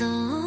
そう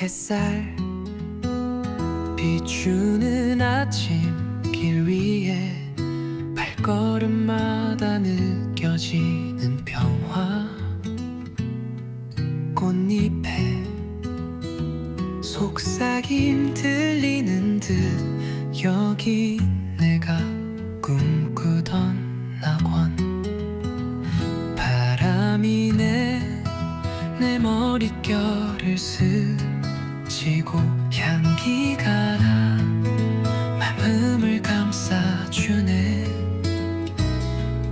햇살 비추는 아침 길 위에 발걸음마다 느껴지는 평화. 꽃잎에 속삭임 들리는 듯 여기 주네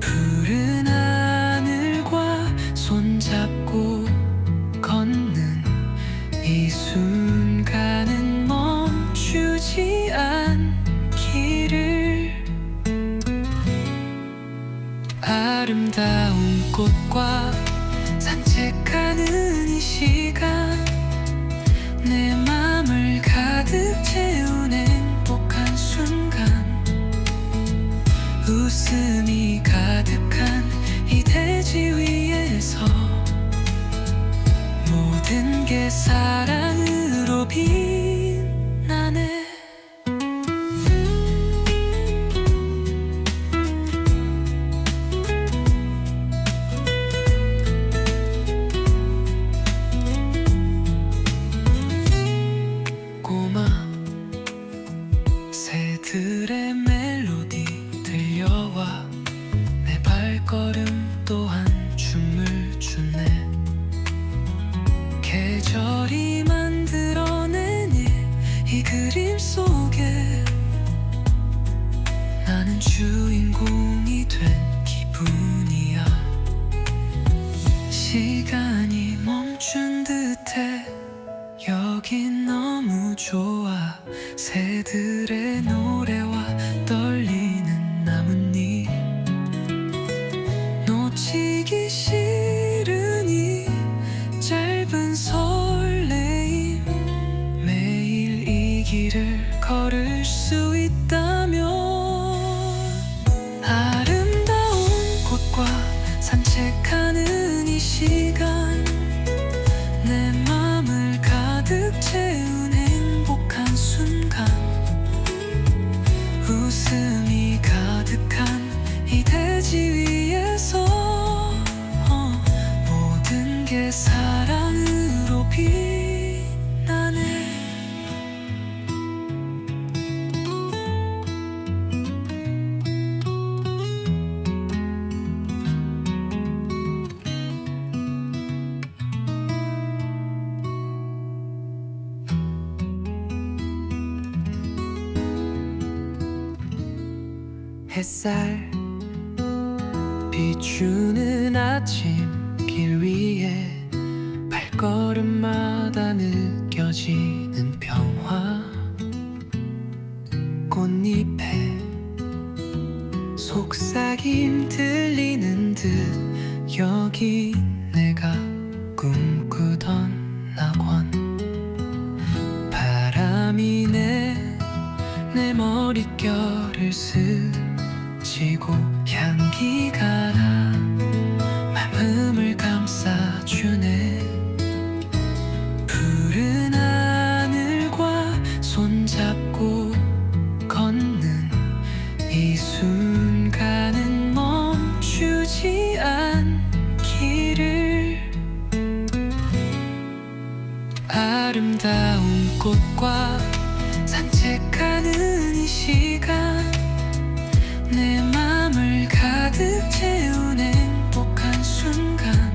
푸른 하늘과 손잡고 걷는 이 순간은 멈추지 않기를. 아름다운 꽃과 산책하는 이 시간. 내 맘을 가득 채운 행복한 순간 웃음이 가득한 이 대지 위에서 모든 게 사랑 나 햇살 비추는 아침 길 위에 발걸음마다 느껴지는 평화. 꽃잎에 속삭임 들리는 듯 여기 내가 꿈꾸던 낙원. 바람이 내 내 머릿결을 스 아름다운 꽃과 산책하는 이 시간. 내 맘을 가득 채운 행복한 순간.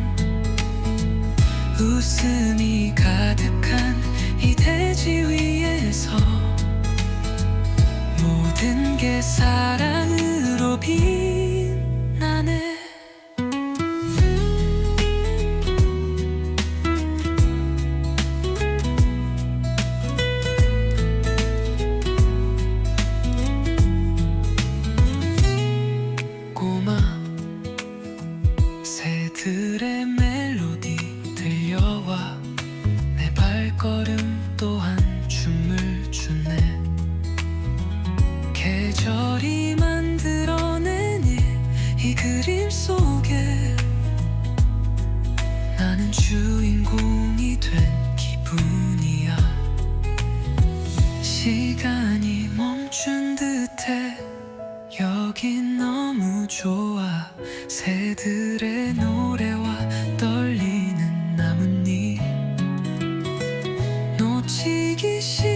웃음이 가득한 이 대지 위에서 모든 게 사랑으로 빛 나는 주인공이 된 기분이야. 시간이 멈춘 듯해. 여긴 너무 좋아. 새들의 노래와 떨리는 나뭇잎 놓치기 싫어.